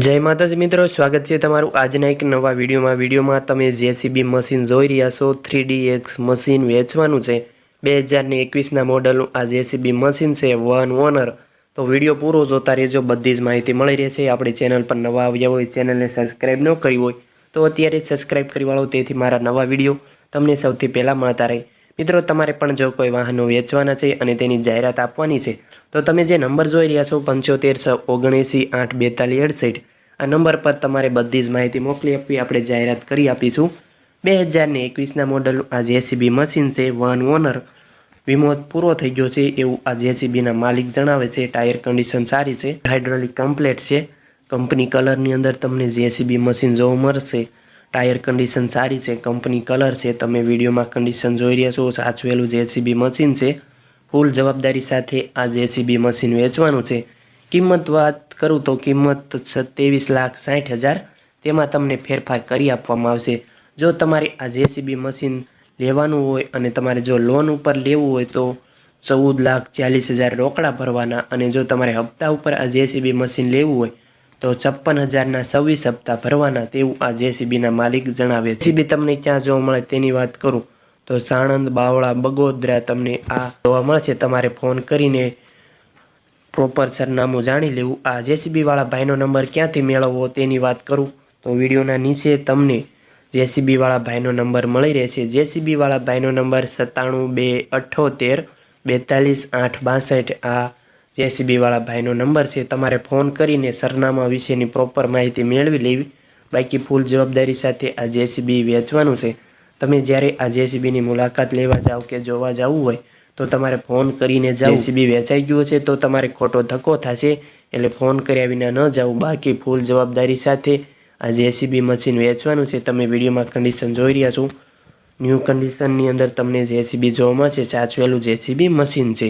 જય માતાજી મિત્રો, સ્વાગત છે તમારું આજના એક નવા વિડીયોમાં. વિડીયોમાં તમે જેસીબી મશીન જોઈ રહ્યા છો. થ્રી એક્સ મશીન વેચવાનું છે. બે હજારની એકવીસના મોડલનું આ જેસીબી મશીન છે, વન ઓનર. તો વીડિયો પૂરો જોતા રહેજો, બધી જ માહિતી મળી રહેશે. આપણી ચેનલ પર નવા આવ્યા હોય, ચેનલને સબસ્ક્રાઈબ ન કરી હોય, તો અત્યારે સબસ્ક્રાઈબ કરી વાળો, તેથી મારા નવા વીડિયો તમને સૌથી પહેલાં મળતા રહે. મિત્રો, તમારે પણ જો કોઈ વાહનો વેચવાના છે અને તેની જાહેરાત આપવાની છે, તો તમે જે નંબર જોઈ રહ્યા છો, પંચોતેર છ ઓગણએંસી આઠ બેતાલીસ અડસઠ, આ નંબર પર તમારે બધી જ માહિતી મોકલી આપવી, આપણે જાહેરાત કરી આપીશું. બે હજારને એકવીસના મોડલનું આ જેસીબી મશીન છે વન ઓનર વીમો પૂરો થઈ ગયો છે, એવું આ જેસીબીના માલિક જણાવે છે ટાયર કન્ડિશન સારી છે હાઇડ્રોલિક કમ્પ્લેટ છે. કંપની કલરની અંદર તમને જેસીબી મશીન જોવા મળશે. ટાયર કન્ડિશન સારી છે, કંપની કલર છે, તમે વિડીયોમાં કન્ડિશન જોઈ રહ્યા છો, સાચવેલું જેસીબી મશીન છે. ફૂલ જવાબદારી સાથે આ જેસીબી મશીન વેચવાનું છે. કિંમત વાત કરું તો કિંમત સત્યાવીસ લાખ સાઠ હજાર, તેમાં તમને ફેરફાર કરી આપવામાં આવશે. જો તમારે આ જેસીબી મશીન લેવાનું હોય અને તમારે જો લોન ઉપર લેવું હોય તો ચૌદ લાખ ચાલીસ હજાર રોકડા ભરવાના અને જો તમારે હપ્તા ઉપર આ જેસીબી મશીન લેવું હોય તો છપ્પન હજારના છવ્વીસ હપ્તા ભરવાના તેવું આ જેસીબીના માલિક જણાવે છે. જેસીબી તમને ક્યાં જોવા મળે તેની વાત કરું. તો સાણંદ, બાવળા, બગોદરા તમને આ જોવા મળશે. તમારે ફોન કરીને પ્રોપર સરનામું જાણી લેવું. આ જેસીબી વાળા ભાઈનો નંબર ક્યાંથી મેળવવો તેની વાત કરું. તો વિડીયોના નીચે તમને જેસીબીવાળા ભાઈનો નંબર મળી રહેશે. જેસીબીવાળા ભાઈનો નંબર સત્તાણું બે અઠ્ઠોતેર બેતાલીસ આઠ બાસઠ આ જેસીબી વાળા ભાઈનો નંબર છે, તમારે ફોન કરીને સરનામા વિશેની પ્રોપર માહિતી મેળવી લેવી. બાકી ફૂલ જવાબદારી સાથે આ જેસીબી વેચવાનું છે. તમે જ્યારે આ જેસીબીની મુલાકાત લેવા જાઓ કે જોવા જવું હોય, તો તમારે ફોન કરીને જેસીબી વેચાઈ ગયું છે, તો તમારે ખોટો ધક્કો થશે, એટલે ફોન કર્યા વિના ન જાઓ બાકી ફૂલ જવાબદારી સાથે આ જેસીબી મશીન વેચવાનું છે. તમે વિડીયોમાં કન્ડિશન જોઈ રહ્યા છો. ન્યૂ કન્ડિશનની અંદર તમને જેસીબી જોવા મળશે ચાચવેલું જેસીબી મશીન છે.